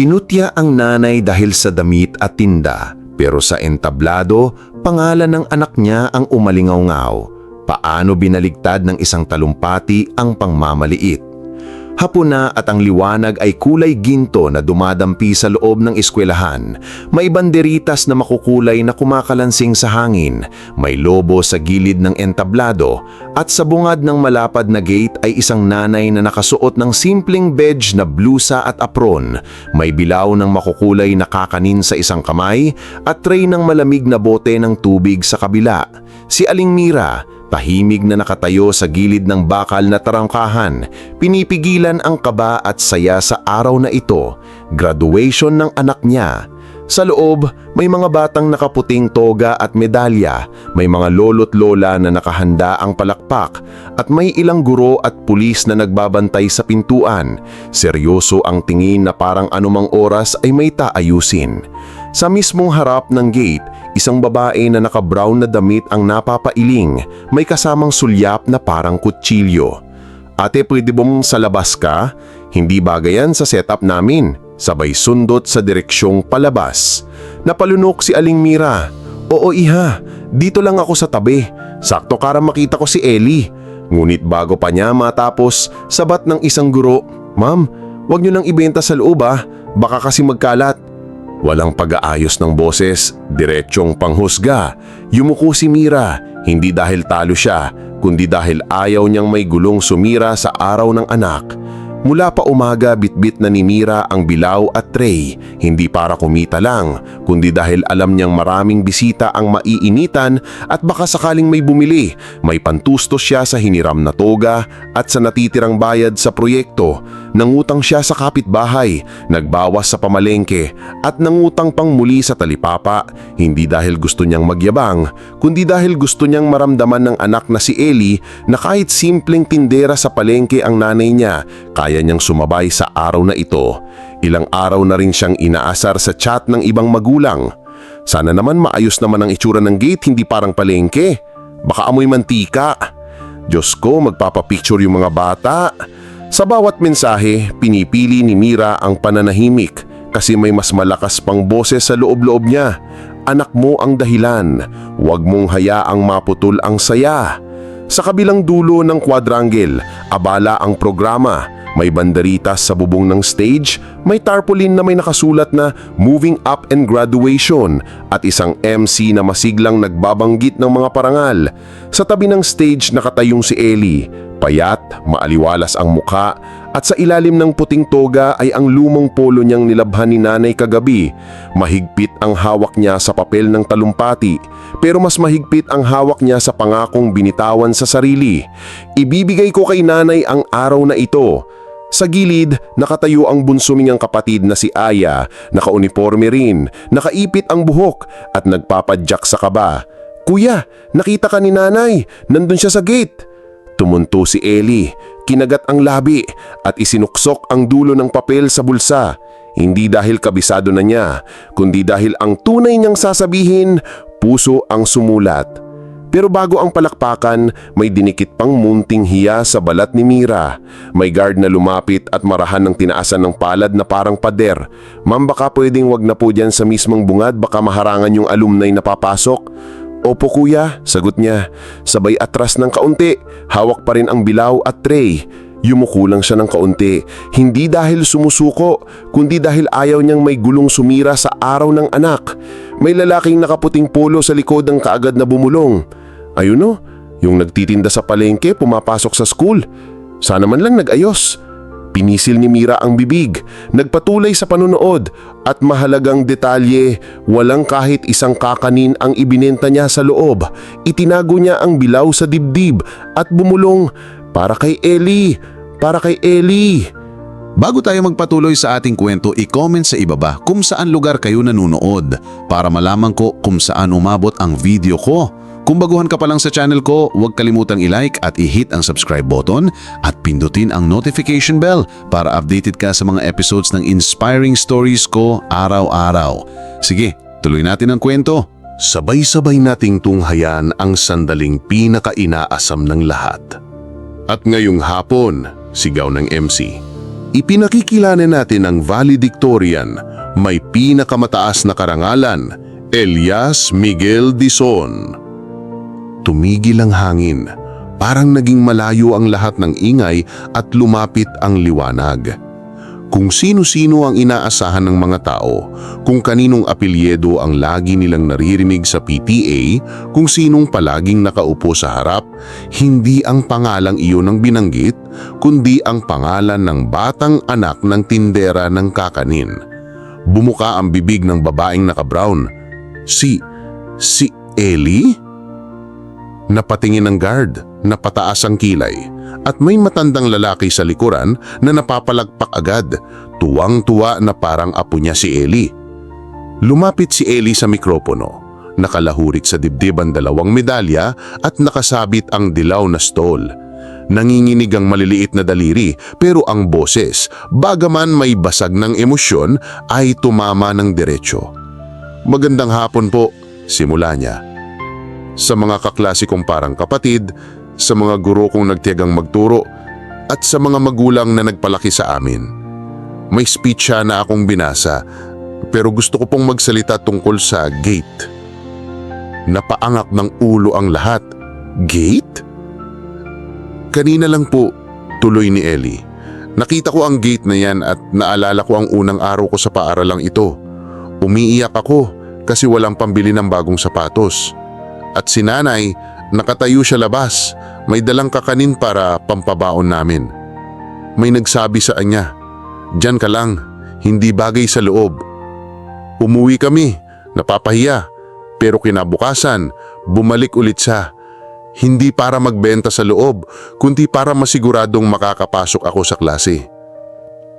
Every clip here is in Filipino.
Kinutya ang nanay dahil sa damit at tinda, pero sa entablado, pangalan ng anak niya ang umalingaw-ngaw. Paano binaligtad ng isang talumpati ang pangmamaliit? Hapon na at ang liwanag ay kulay ginto na dumadampi sa loob ng eskwelahan. May banderitas na makukulay na kumakalansing sa hangin. May lobo sa gilid ng entablado. At sa bungad ng malapad na gate ay isang nanay na nakasuot ng simpleng bedge na blusa at apron. May bilaw ng makukulay na kakanin sa isang kamay at tray ng malamig na bote ng tubig sa kabila. Si Aling Mira, Tahimig na nakatayo sa gilid ng bakal na tarangkahan, pinipigilan ang kaba at saya sa araw na ito, graduation ng anak niya. Sa loob, may mga batang nakaputing toga at medalya, may mga lolo't lola na nakahanda ang palakpak, at may ilang guro at pulis na nagbabantay sa pintuan. Seryoso ang tingin na parang anumang oras ay may taayusin. Sa mismong harap ng gate, isang babae na naka-brown na damit ang napapailing, may kasamang sulyap na parang kutsilyo. Ate, pwede bang sa labas ka? Hindi bagay yan sa setup namin. Sabay sundot sa direksyong palabas. Napalunok si Aling Mira. Oo iha, dito lang ako sa tabi. Sakto kara makita ko si Ellie. Ngunit bago pa niya matapos, sabat ng isang guro, Ma'am, wag niyo nang ibenta sa loob ah, baka kasi magkalat. Walang pag-aayos ng boses, diretsyong panghusga. Yumuko si Mira, hindi dahil talo siya, kundi dahil ayaw niyang may gulong sumira sa araw ng anak. Mula pa umaga bitbit na ni Mira ang bilaw at tray, hindi para kumita lang, kundi dahil alam niyang maraming bisita ang maiinitan at baka sakaling may bumili, may pantustos siya sa hiniram na toga at sa natitirang bayad sa proyekto. Nangutang siya sa kapitbahay, nagbawas sa pamalengke at nangutang pang muli sa talipapa, hindi dahil gusto niyang magyabang, kundi dahil gusto niyang maramdaman ng anak na si Ellie na kahit simpleng tindera sa palengke ang nanay niya, kaya niyang sumabay sa araw na ito. Ilang araw na rin siyang inaasar sa chat ng ibang magulang. Sana naman maayos naman ang itsura ng gate, hindi parang palengke. Baka amoy mantika. Diyos ko, magpapapicture yung mga bata. Sa bawat mensahe, pinipili ni Mira ang pananahimik kasi may mas malakas pang boses sa loob-loob niya. Anak mo ang dahilan. Huwag mong hayaang maputol ang saya. Sa kabilang dulo ng quadrangle, abala ang programa. May banderitas sa bubong ng stage, may tarpaulin na may nakasulat na Moving Up and Graduation at isang MC na masiglang nagbabanggit ng mga parangal. Sa tabi ng stage nakatayong si Ellie, payat, maaliwalas ang muka at sa ilalim ng puting toga ay ang lumang polo niyang nilabhan ni nanay kagabi. Mahigpit ang hawak niya sa papel ng talumpati pero mas mahigpit ang hawak niya sa pangakong binitawan sa sarili. Ibibigay ko kay nanay ang araw na ito. Sa gilid, nakatayo ang ang kapatid na si Aya, nakauniforme rin, nakaipit ang buhok at nagpapadyak sa kaba. Kuya, nakita ka ni nanay, nandun siya sa gate. Tumunto si Ellie, kinagat ang labi at isinuksok ang dulo ng papel sa bulsa. Hindi dahil kabisado na niya, kundi dahil ang tunay niyang sasabihin, puso ang sumulat. Pero bago ang palakpakan, may dinikit pang munting hiya sa balat ni Mira. May guard na lumapit at marahan ng tinaasan ng palad na parang pader. Ma'am baka pwedeng wag na po dyan sa mismong bungad baka maharangan yung alumni na papasok. Opo kuya, sagot niya. Sabay atras ng kaunti, hawak pa rin ang bilaw at tray. Yumuko lang siya ng kaunti, hindi dahil sumusuko, kundi dahil ayaw niyang may gulong sumira sa araw ng anak. May lalaking nakaputing polo sa likod ng kaagad na bumulong. Ayun o, yung nagtitinda sa palengke pumapasok sa school. Sana man lang nag-ayos. Pinisil ni Mira ang bibig, nagpatuloy sa panunood at mahalagang detalye, walang kahit isang kakanin ang ibinenta niya sa loob. Itinago niya ang bilaw sa dibdib at bumulong, para kay Ellie, para kay Ellie. Bago tayo magpatuloy sa ating kwento, i-comment sa ibaba kung saan lugar kayo nanonood para malaman ko kung saan umabot ang video ko. Kung baguhan ka pa lang sa channel ko, huwag kalimutang i-like at i-hit ang subscribe button at pindutin ang notification bell para updated ka sa mga episodes ng inspiring stories ko araw-araw. Sige, tuloy natin ang kwento. Sabay-sabay nating tunghayan ang sandaling pinaka-inaasam ng lahat. At ngayong hapon, sigaw ng MC. Ipinakikilala natin ang valedictorian, may pinakamataas na karangalan, Elias Miguel Dizon. Tumigil ang hangin, parang naging malayo ang lahat ng ingay at lumapit ang liwanag. Kung sino-sino ang inaasahan ng mga tao, kung kaninong apelyedo ang lagi nilang naririnig sa PTA, kung sinong palaging nakaupo sa harap, hindi ang pangalang iyon ang binanggit, kundi ang pangalan ng batang anak ng tindera ng kakanin. Bumuka ang bibig ng babaeng naka-brown. Si, si Ellie? Napatingin ng guard, napataas ang kilay, at may matandang lalaki sa likuran na napapalagpak agad, tuwang-tuwa na parang apo niya si Eli. Lumapit si Eli sa mikropono, nakalahurik sa dibdib ang dalawang medalya at nakasabit ang dilaw na stole. Nanginginig ang maliliit na daliri pero ang boses, bagaman may basag ng emosyon, ay tumama ng diretsyo. Magandang hapon po, simula niya sa mga kaklase kong parang kapatid, sa mga guro kong nagtiyagang magturo, at sa mga magulang na nagpalaki sa amin. May speech siya na akong binasa, pero gusto ko pong magsalita tungkol sa gate. Napaangak ng ulo ang lahat. Gate? Kanina lang po, tuloy ni Ellie. Nakita ko ang gate na yan at naalala ko ang unang araw ko sa paaralang ito. Umiiyak ako kasi walang pambili ng bagong sapatos. At si nanay, nakatayo siya labas, may dalang kakanin para pampabaon namin. May nagsabi sa kanya, Diyan ka lang, hindi bagay sa loob. Umuwi kami, napapahiya, pero kinabukasan, bumalik ulit siya. Hindi para magbenta sa loob, kundi para masiguradong makakapasok ako sa klase.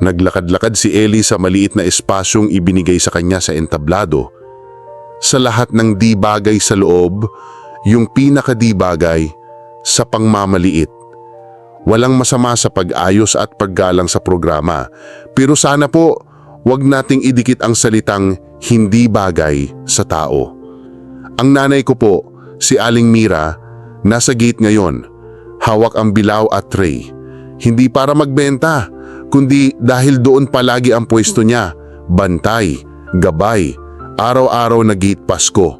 Naglakad-lakad si Ellie sa maliit na espasyong ibinigay sa kanya sa entablado sa lahat ng di bagay sa loob, yung pinaka di bagay sa pangmamaliit. Walang masama sa pag-ayos at paggalang sa programa, pero sana po wag nating idikit ang salitang hindi bagay sa tao. Ang nanay ko po, si Aling Mira, nasa gate ngayon, hawak ang bilaw at tray. Hindi para magbenta, kundi dahil doon palagi ang pwesto niya, bantay, gabay, araw-araw na gate Pasko.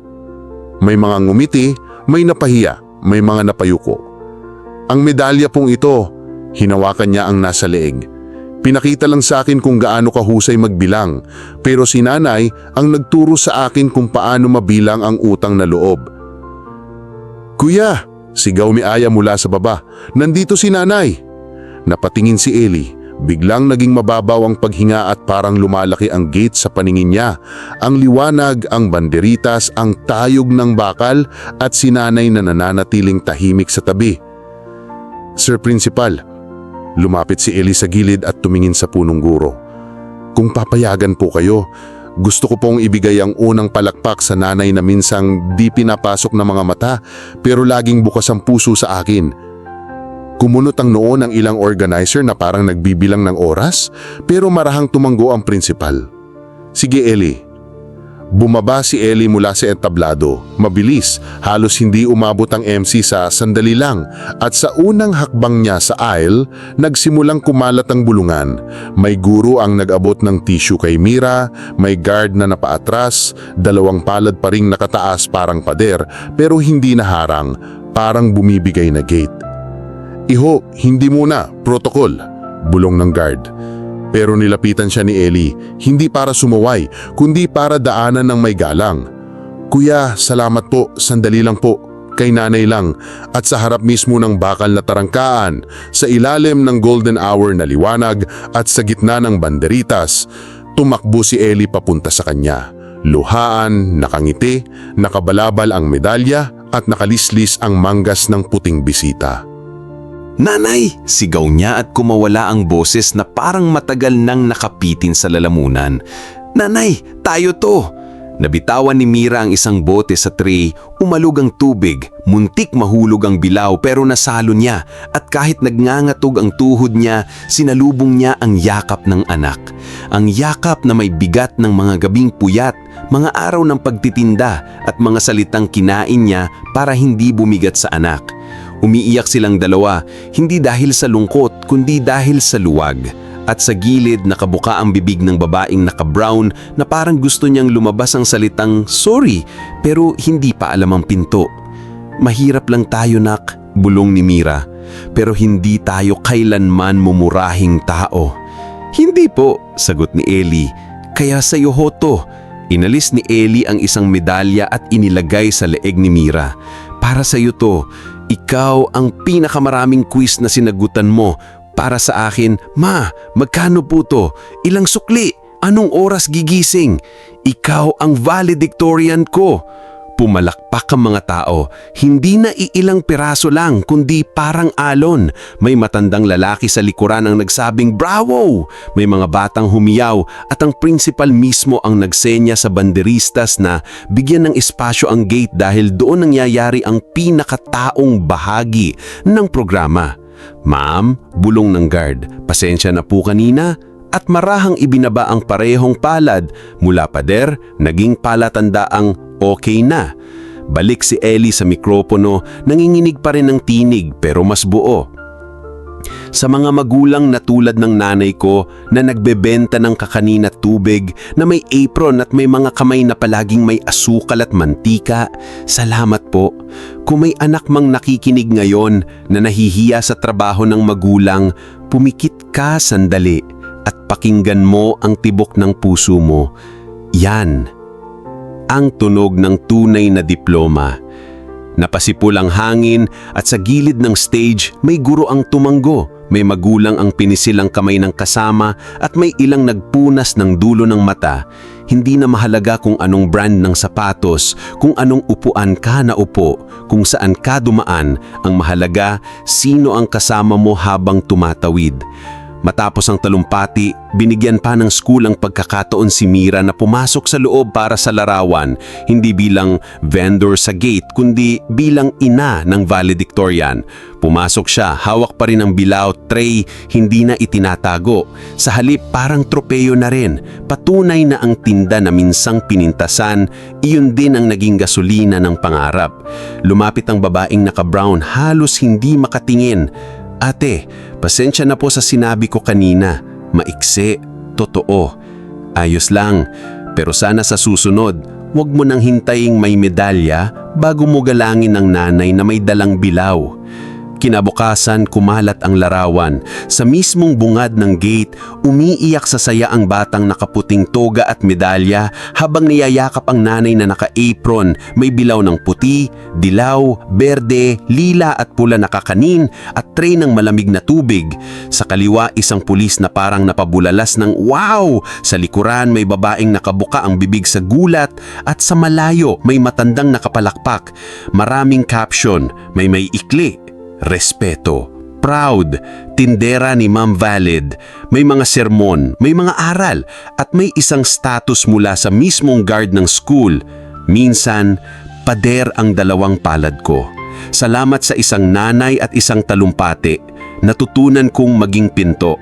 May mga ngumiti, may napahiya, may mga napayuko. Ang medalya pong ito, hinawakan niya ang nasa leeg. Pinakita lang sa akin kung gaano kahusay magbilang, pero si nanay ang nagturo sa akin kung paano mabilang ang utang na loob. Kuya, sigaw ni Aya mula sa baba, nandito si nanay. Napatingin si Eli. Biglang naging mababaw ang paghinga at parang lumalaki ang gate sa paningin niya. Ang liwanag, ang banderitas, ang tayog ng bakal at sinanay na nananatiling tahimik sa tabi. Sir Principal, lumapit si Eli sa gilid at tumingin sa punong guro. Kung papayagan po kayo, gusto ko pong ibigay ang unang palakpak sa nanay na minsang di pinapasok ng mga mata pero laging bukas ang puso sa akin. Kumunot ang noon ng ilang organizer na parang nagbibilang ng oras pero marahang tumanggo ang prinsipal. Sige Eli. Bumaba si Eli mula sa entablado. Mabilis, halos hindi umabot ang MC sa sandali lang at sa unang hakbang niya sa aisle, nagsimulang kumalat ang bulungan. May guro ang nag-abot ng tissue kay Mira, may guard na napaatras, dalawang palad pa ring nakataas parang pader pero hindi naharang, parang bumibigay na gate. Iho, hindi muna, protocol, bulong ng guard. Pero nilapitan siya ni Eli, hindi para sumuway, kundi para daanan ng may galang. Kuya, salamat po, sandali lang po, kay nanay lang, at sa harap mismo ng bakal na tarangkaan, sa ilalim ng golden hour na liwanag at sa gitna ng banderitas, tumakbo si Eli papunta sa kanya. Luhaan, nakangiti, nakabalabal ang medalya at nakalislis ang manggas ng puting bisita. Nanay! Sigaw niya at kumawala ang boses na parang matagal nang nakapitin sa lalamunan. Nanay, tayo to! Nabitawan ni Mira ang isang bote sa tray, umalog ang tubig, muntik mahulog ang bilaw pero nasalo niya at kahit nagngangatog ang tuhod niya, sinalubong niya ang yakap ng anak. Ang yakap na may bigat ng mga gabing puyat, mga araw ng pagtitinda at mga salitang kinain niya para hindi bumigat sa anak. Umiiyak silang dalawa, hindi dahil sa lungkot kundi dahil sa luwag. At sa gilid nakabuka ang bibig ng babaeng naka-brown na parang gusto niyang lumabas ang salitang sorry pero hindi pa alam ang pinto. Mahirap lang tayo nak, bulong ni Mira. Pero hindi tayo kailanman mumurahing tao. Hindi po, sagot ni Ellie. Kaya sa iyo ho to. Inalis ni Ellie ang isang medalya at inilagay sa leeg ni Mira. Para sa iyo to, ikaw ang pinakamaraming quiz na sinagutan mo. Para sa akin, Ma, magkano po to? Ilang sukli? Anong oras gigising? Ikaw ang valedictorian ko. Pumalakpak ang mga tao, hindi na iilang piraso lang kundi parang alon. May matandang lalaki sa likuran ang nagsabing bravo! May mga batang humiyaw at ang principal mismo ang nagsenya sa banderistas na bigyan ng espasyo ang gate dahil doon nangyayari ang pinakataong bahagi ng programa. Ma'am, bulong ng guard, pasensya na po kanina at marahang ibinaba ang parehong palad mula pader naging palatandaang okay na. Balik si Ellie sa mikropono, nanginginig pa rin ng tinig pero mas buo. Sa mga magulang na tulad ng nanay ko na nagbebenta ng kakanin at tubig na may apron at may mga kamay na palaging may asukal at mantika, salamat po. Kung may anak mang nakikinig ngayon na nahihiya sa trabaho ng magulang, pumikit ka sandali at pakinggan mo ang tibok ng puso mo. Yan ang tunog ng tunay na diploma. Napasipul ang hangin at sa gilid ng stage may guro ang tumanggo, may magulang ang pinisilang kamay ng kasama at may ilang nagpunas ng dulo ng mata. Hindi na mahalaga kung anong brand ng sapatos, kung anong upuan ka na upo, kung saan ka dumaan, ang mahalaga sino ang kasama mo habang tumatawid. Matapos ang talumpati, binigyan pa ng school ang pagkakataon si Mira na pumasok sa loob para sa larawan, hindi bilang vendor sa gate kundi bilang ina ng valedictorian. Pumasok siya, hawak pa rin ang bilaw, tray, hindi na itinatago. Sa halip parang tropeyo na rin, patunay na ang tinda na minsang pinintasan, iyon din ang naging gasolina ng pangarap. Lumapit ang babaeng naka-brown, halos hindi makatingin. Ate, pasensya na po sa sinabi ko kanina. Maikse, totoo. Ayos lang, pero sana sa susunod, huwag mo nang hintaying may medalya bago mo galangin ang nanay na may dalang bilaw. Kinabukasan kumalat ang larawan. Sa mismong bungad ng gate, umiiyak sa saya ang batang nakaputing toga at medalya habang niyayakap ang nanay na naka-apron, may bilaw ng puti, dilaw, berde, lila at pula na kakanin at tray ng malamig na tubig. Sa kaliwa isang pulis na parang napabulalas ng wow! Sa likuran may babaeng nakabuka ang bibig sa gulat at sa malayo may matandang nakapalakpak. Maraming caption, may may ikli, respeto, proud, tindera ni Ma'am Valid, may mga sermon, may mga aral, at may isang status mula sa mismong guard ng school. Minsan, pader ang dalawang palad ko. Salamat sa isang nanay at isang talumpate, natutunan kong maging pinto.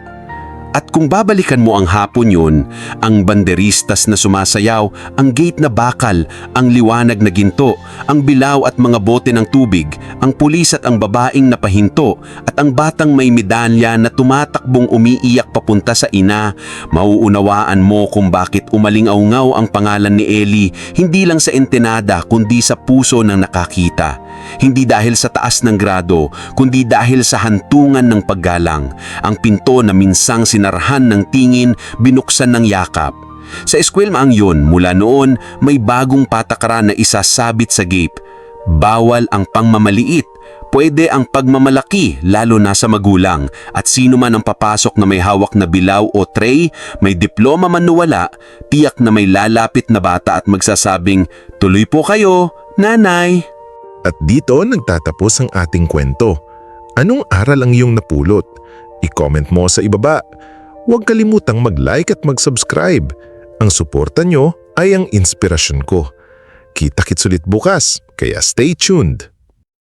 At kung babalikan mo ang hapon yun, ang banderistas na sumasayaw, ang gate na bakal, ang liwanag na ginto, ang bilaw at mga bote ng tubig, ang pulis at ang babaeng napahinto, at ang batang may medalya na tumatakbong umiiyak papunta sa ina, mauunawaan mo kung bakit umalingaw ang pangalan ni Ellie, hindi lang sa entenada kundi sa puso ng nakakita. Hindi dahil sa taas ng grado, kundi dahil sa hantungan ng paggalang. Ang pinto na minsang sinarhan ng tingin, binuksan ng yakap. Sa eskwelmaang yun, mula noon, may bagong patakaran na isasabit sa gate. Bawal ang pangmamaliit. Pwede ang pagmamalaki lalo na sa magulang at sino man ang papasok na may hawak na bilaw o tray, may diploma man wala, tiyak na may lalapit na bata at magsasabing, tuloy po kayo, nanay. At dito nagtatapos ang ating kwento. Anong aral ang iyong napulot? I-comment mo sa ibaba. Huwag kalimutang mag-like at mag-subscribe. Ang suporta nyo ay ang inspirasyon ko. Kita-kits ulit bukas, kaya stay tuned.